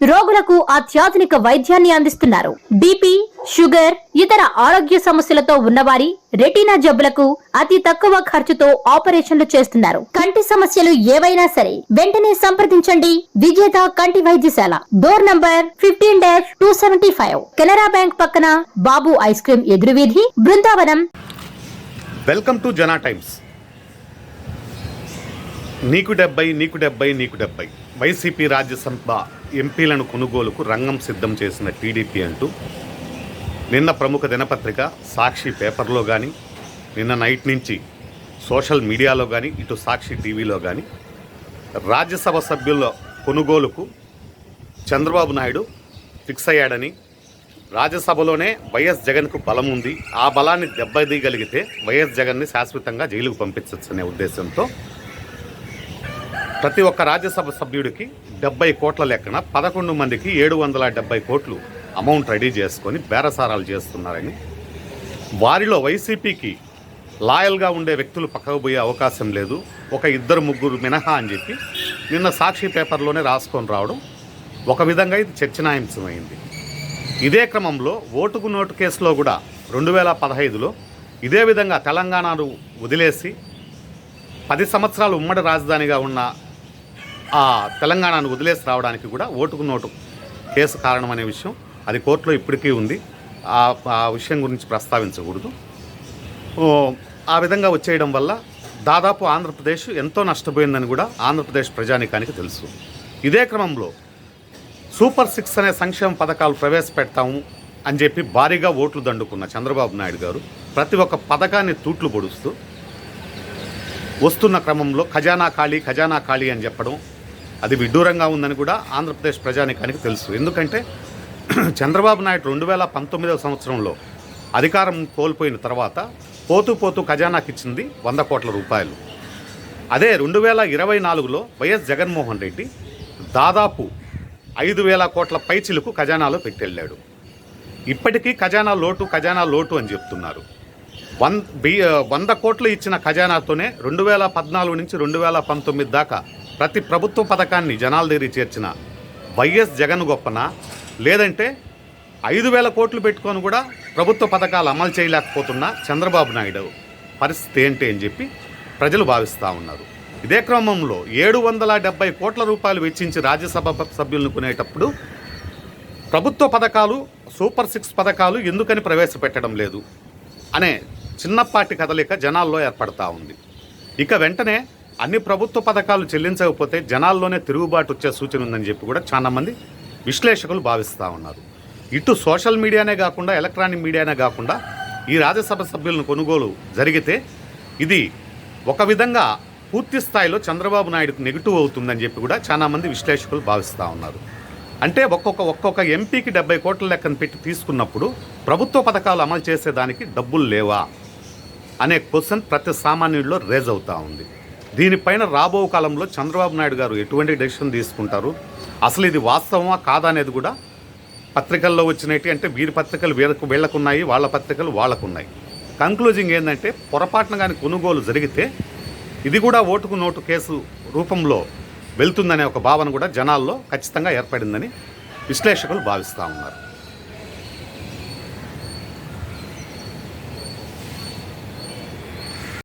రోగులకు అత్యాధునిక వైద్యాన్ని అందిస్తున్నారు. బీపీ షుగర్ ఇతర ఆరోగ్య సమస్యలతో ఉన్నవారి రెటీనా జబ్బులకు అతి తక్కువ ఖర్చుతో ఆపరేషన్లు చేస్తున్నారు. కంటి సమస్యలు ఏవైనా సరే వెంటనే సంప్రదించండి. విజేత కంటి వైద్యశాల. Door number fifteen dash two seventy five. Canara bank పక్కన Babu ice cream ఎదురువీధి Brindavanam. Welcome to Jana Times. నీకు డెబ్బై నీకు డెబ్బై నీకు డెబ్బై. వైసీపీ రాజ్యసభ ఎంపీలను కొనుగోలుకు రంగం సిద్ధం చేసిన టీడీపీ అంటూ నిన్న ప్రముఖ దినపత్రిక సాక్షి పేపర్లో కానీ నిన్న నైట్ నుంచి సోషల్ మీడియాలో కానీ ఇటు సాక్షి టీవీలో కానీ రాజ్యసభ సభ్యుల కొనుగోలుకు చంద్రబాబు నాయుడు ఫిక్స్ అయ్యాడని రాజ్యసభలోనే వైఎస్ జగన్కు బలం ఉంది ఆ బలాన్ని దెబ్బతీయగలిగితే వైఎస్ జగన్ని శాశ్వతంగా జైలుకు పంపించవచ్చు అనే ఉద్దేశంతో ప్రతి ఒక్క రాజ్యసభ సభ్యుడికి డెబ్బై కోట్ల లెక్కన పదకొండు మందికి ఏడు వందల డెబ్బై కోట్లు అమౌంట్ రెడీ చేసుకొని బేరసారాలు చేస్తున్నారని. వారిలో వైసీపీకి లాయల్గా ఉండే వ్యక్తులు పక్కకు పోయే అవకాశం లేదు. ఒక ఇద్దరు ముగ్గురు మినహా అని చెప్పి నిన్న సాక్షి పేపర్లోనే రాసుకొని రావడం ఒక విధంగా ఇది చర్చనాయంశమైంది. ఇదే క్రమంలో ఓటుకు నోటు కేసులో కూడా రెండు వేల పదహైదులో ఇదే విధంగా తెలంగాణను వదిలేసి పది సంవత్సరాలు ఉమ్మడి రాజధానిగా ఉన్న ఆ తెలంగాణను వదిలేసి రావడానికి కూడా ఓటుకు నోటు కేసు కారణం అనే విషయం అది కోర్టులో ఇప్పటికీ ఉంది. ఆ ఆ విషయం గురించి ప్రస్తావించకూడదు. ఆ విధంగా వచ్చేయడం వల్ల దాదాపు ఆంధ్రప్రదేశ్ ఎంతో నష్టపోయిందని కూడా ఆంధ్రప్రదేశ్ ప్రజానికానికి తెలుసు. ఇదే క్రమంలో సూపర్ సిక్స్ అనే సంక్షేమ పథకాలు ప్రవేశపెడతాము అని చెప్పి భారీగా ఓట్లు దండుకున్న చంద్రబాబు నాయుడు గారు ప్రతి ఒక్క పథకాన్ని తూట్లు పొడుస్తూ వస్తున్న క్రమంలో ఖజానా ఖాళీ ఖజానా ఖాళీ అని చెప్పడం అది విడ్డూరంగా ఉందని కూడా ఆంధ్రప్రదేశ్ ప్రజానికానికి తెలుసు. ఎందుకంటే చంద్రబాబు నాయుడు రెండు వేల పంతొమ్మిదవ సంవత్సరంలో అధికారం కోల్పోయిన తర్వాత పోతూ పోతూ ఖజానాకి ఇచ్చింది వంద కోట్ల రూపాయలు. అదే రెండు వేల ఇరవై నాలుగులో వైఎస్ జగన్మోహన్ రెడ్డి దాదాపు ఐదు వేల కోట్ల పైచిలకు ఖజానాలో పెట్టెళ్ళాడు. ఇప్పటికీ ఖజానా లోటు ఖజానా లోటు అని చెప్తున్నారు. వన్ బి వంద కోట్లు ఇచ్చిన ఖజానాతోనే రెండు వేల పద్నాలుగు నుంచి రెండు వేల పంతొమ్మిది దాకా ప్రతి ప్రభుత్వ పథకాన్ని జనాల దగ్గర చేర్చిన వైఎస్ జగన్ గొప్పన? లేదంటే ఐదు వేల కోట్లు పెట్టుకొని కూడా ప్రభుత్వ పథకాలు అమలు చేయలేకపోతున్న చంద్రబాబు నాయుడు పరిస్థితి ఏంటి అని చెప్పి ప్రజలు భావిస్తూ ఉన్నారు. ఇదే క్రమంలో ఏడు వందల డెబ్బై కోట్ల రూపాయలు వెచ్చించి రాజ్యసభ సభ్యులను కొనేటప్పుడు ప్రభుత్వ పథకాలు సూపర్ సిక్స్ పథకాలు ఎందుకని ప్రవేశపెట్టడం లేదు? అనే చిన్నపాటి కదలిక జనాల్లో ఏర్పడతా ఉంది. ఇక వెంటనే అన్ని ప్రభుత్వ పథకాలు చెల్లించకపోతే జనాల్లోనే తిరుగుబాటు వచ్చే సూచన ఉందని చెప్పి కూడా చాలామంది విశ్లేషకులు భావిస్తూ ఉన్నారు. ఇటు సోషల్ మీడియానే కాకుండా ఎలక్ట్రానిక్ మీడియానే కాకుండా ఈ రాజ్యసభ సభ్యులను కొనుగోలు జరిగితే ఇది ఒక విధంగా పూర్తి స్థాయిలో చంద్రబాబు నాయుడుకు నెగిటివ్ అవుతుందని చెప్పి కూడా చాలామంది విశ్లేషకులు భావిస్తూ ఉన్నారు. అంటే ఒక్కొక్క ఒక్కొక్క ఎంపీకి డెబ్బై కోట్ల లెక్కన పెట్టి తీసుకున్నప్పుడు ప్రభుత్వ పథకాలు అమలు చేసేదానికి డబ్బులు లేవా అనే క్వశ్చన్ ప్రతి సామాన్యుల్లో రేజ్ అవుతూ ఉంది. దీనిపైన రాబో కాలంలో చంద్రబాబు నాయుడు గారు ఎటువంటి డెసిషన్ తీసుకుంటారు? అసలు ఇది వాస్తవమా? కాదా అనేది కూడా పత్రికల్లో వచ్చినట్టు అంటే వీరి పత్రికలు వీళ్ళకు వీళ్ళకున్నాయి వాళ్ళ పత్రికలు వాళ్ళకున్నాయి. కంక్లూజింగ్ ఏంటంటే పొరపాటున కానీ కొనుగోలు జరిగితే ఇది కూడా ఓటుకు నోటు కేసు రూపంలో వెళ్తుందనే ఒక భావన కూడా జనాల్లో ఖచ్చితంగా ఏర్పడిందని విశ్లేషకులు భావిస్తూ ఉన్నారు.